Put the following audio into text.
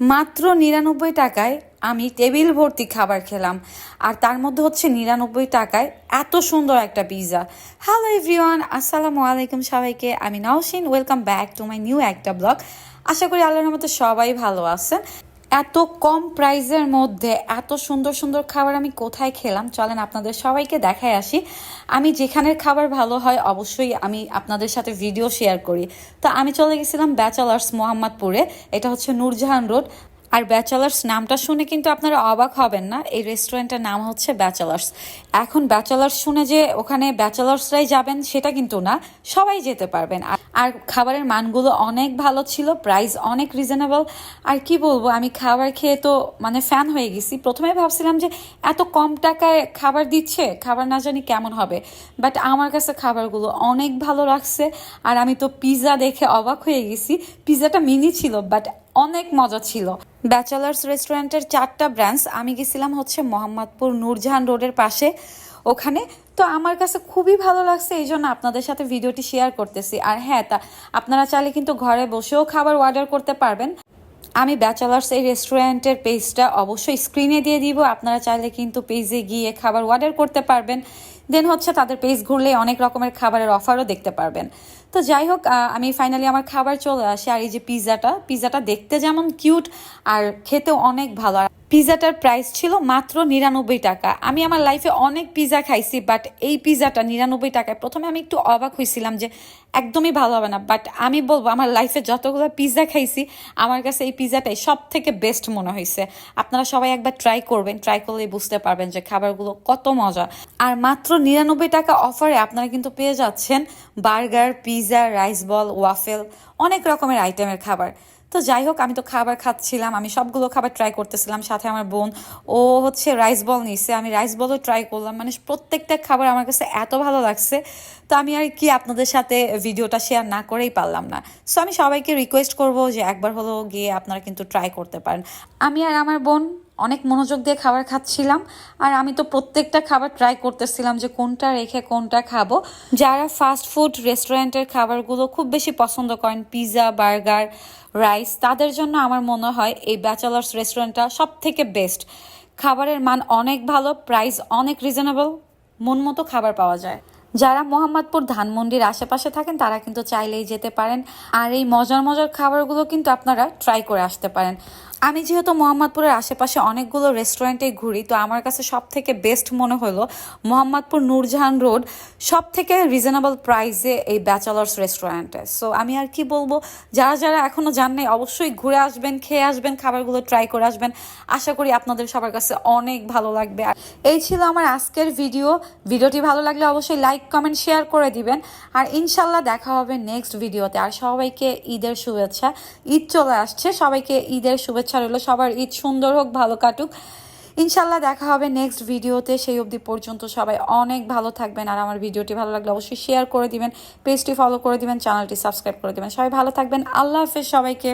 মাত্র নিরানব্বই টাকায় আমি টেবিল ভর্তি খাবার খেলাম। আর তার মধ্যে হচ্ছে নিরানব্বই টাকায় এত সুন্দর একটা পিৎজা হ্যালো এভরিওয়ান আসসালামু আলাইকুম সবাইকে। আমি Nawsin welcome back to my new একটা ব্লগ আশা করি আল্লাহর মতো সবাই ভালো আছেন। এত কম প্রাইসের মধ্যে এত সুন্দর সুন্দর খাবার আমি কোথায় খেলাম? চলেন আপনাদের সবাইকে দেখায় আসি। আমি যেখানের খাবার ভালো হয় অবশ্যই আমি আপনাদের সাথে ভিডিও শেয়ার করি। তো আমি চলে গেছিলাম ব্যাচেলার্স মোহাম্মদপুরে। এটা হচ্ছে নূরজাহান রোড। আর ব্যাচেলার্স নামটা শুনে কিন্তু আপনারা অবাক হবেন না, এই রেস্টুরেন্টের নাম হচ্ছে ব্যাচেলার্স। এখন ব্যাচেলার্স শুনে যে ওখানে ব্যাচেলার্সরাই যাবেন সেটা কিন্তু না, সবাই যেতে পারবেন। আর- খাবারের মানগুলো অনেক ভালো ছিল, প্রাইস অনেক রিজনেবল। আর কি বলব, আমি খাবার খেয়ে তো মানে ফ্যান হয়ে গেছি। প্রথমে ভাবছিলাম যে এত কম টাকায় খাবার দিচ্ছে, খাবার না জানি কেমন হবে। বাট আমার কাছে খাবারগুলো অনেক ভালো লাগছে। আর আমি তো পিৎজা দেখে অবাক হয়ে গেছি। পিৎজাটা মিনি ছিল, বাট অনেক মজা ছিল। ব্যাচেলার্স রেস্টুরেন্টের চারটা ব্রাঞ্চ আমি গেছিলাম হচ্ছে মোহাম্মদপুর নূরজাহান রোডের পাশে ওখানে। তো আমার কাছে খুবই ভালো লাগছে, এই জন্য আপনাদের সাথে ভিডিওটি শেয়ার করতেছি। আর হ্যাঁ তা আপনারা চাইলে কিন্তু ঘরে বসেও খাবার অর্ডার করতে পারবেন। আমি ব্যাচেলার্স এই রেস্টুরেন্টের পেজটা অবশ্যই স্ক্রিনে দিয়ে দিব। আপনারা চাইলে কিন্তু পেজে গিয়ে খাবার অর্ডার করতে পারবেন। দেন হচ্ছে তাদের পেজ ঘুরলে অনেক রকমের খাবারের অফারও দেখতে পারবেন। তো যাই হোক আমি ফাইনালি আমার খাবার চলে আসে আর এই যে পিৎজাটা পিৎজাটা দেখতে যেমন কিউট আর খেতেও অনেক ভালো। আর পিৎজাটার প্রাইস ছিল মাত্র নিরানব্বই টাকা। আমি আমার লাইফে অনেক পিৎজা খাইছি বাট এই পিৎজাটা নিরানব্বই টাকায় প্রথমে আমি একটু অবাক হয়েছিলাম যে একদমই ভালো হবে না। বাট আমি বলব, আমার লাইফে যতগুলো পিৎজা খাইছি, আমার কাছে এই পিৎজাটাই সব থেকে বেস্ট মনে হয়েছে আপনারা সবাই একবার ট্রাই করবেন ট্রাই করলেই বুঝতে পারবেন যে খাবারগুলো কত মজা। আর মাত্র নিরানব্বই টাকা অফারে আপনারা কিন্তু পেয়ে যাচ্ছেন burger pizza rice ball waffle অনেক রকমের আইটেমের খাবার। তো যাই হোক, আমি তো খাবার খাচ্ছিলাম, আমি সবগুলো খাবার ট্রাই করতেছিলাম, সাথে আমার বোন। ও হচ্ছে রাইস বল নিছে, আমি রাইস বলও ট্রাই করলাম মানে প্রত্যেকটা খাবার আমার কাছে এত ভালো লাগছে, তো আমি আর কি আপনাদের সাথে ভিডিওটা শেয়ার না করেই পারলাম না। সো আমি সবাইকে রিকোয়েস্ট করব যে একবার হলো গিয়ে আপনারা কিন্তু ট্রাই করতে পারেন। আমি আর আমার বোন অনেক মনোযোগ দিয়ে খাবার খাচ্ছিলাম। আর আমি তো প্রত্যেকটা খাবার ট্রাই করতেছিলাম যে কোনটা রেখে কোনটা খাব। যারা ফাস্ট ফুড রেস্টুরেন্টের খাবারগুলো খুব বেশি পছন্দ করেন পিৎজা বার্গার রাইস তাদের জন্য আমার মনে হয় এই ব্যাচেলার্স রেস্টুরেন্টটা সব থেকে বেস্ট খাবারের মান অনেক ভালো প্রাইস অনেক রিজনেবল মন মতো খাবার পাওয়া যায়। যারা মোহাম্মদপুর ধানমন্ডির আশেপাশে থাকেন, তারা কিন্তু চাইলেই যেতে পারেন। আর এই মজার মজার খাবারগুলো কিন্তু আপনারা ট্রাই করে আসতে পারেন। আমি যেহেতু মোহাম্মদপুরের আশেপাশে অনেকগুলো রেস্টুরেন্টে ঘুরি, তো আমার কাছে সব থেকে বেস্ট মনে হলো মোহাম্মদপুর নূরজাহান রোড সব থেকে রিজনেবল প্রাইসে এই ব্যাচেলার্স রেস্টুরেন্টে সো আমি আর কি বলব, যারা যারা এখনও জান নাই, অবশ্যই ঘুরে আসবেন, খেয়ে আসবেন, খাবারগুলো ট্রাই করে আসবেন। আশা করি আপনাদের সবার কাছে অনেক ভালো লাগবে। আর এই ছিল আমার আজকের ভিডিও ভিডিওটি ভালো লাগলে অবশ্যই লাইক কমেন্ট শেয়ার করে দিবেন। আর ইনশাল্লাহ দেখা হবে নেক্সট ভিডিওতে আর সবাইকে ঈদের শুভেচ্ছা। ঈদ চলে আসছে। সবাইকে ঈদের শুভেচ্ছা রইল। সবার ঈদ সুন্দর হোক, ভালো কাটুক। ইনশাল্লাহ দেখা হবে নেক্সট ভিডিওতে সেই অবধি পর্যন্ত সবাই অনেক ভালো থাকবেন। আর আমার ভিডিওটি ভালো লাগলে অবশ্যই শেয়ার করে দিবেন পেজটি ফলো করে দিবেন চ্যানেলটি সাবস্ক্রাইব করে দিবেন। সবাই ভালো থাকবেন। আল্লাহ হাফেজ সবাইকে।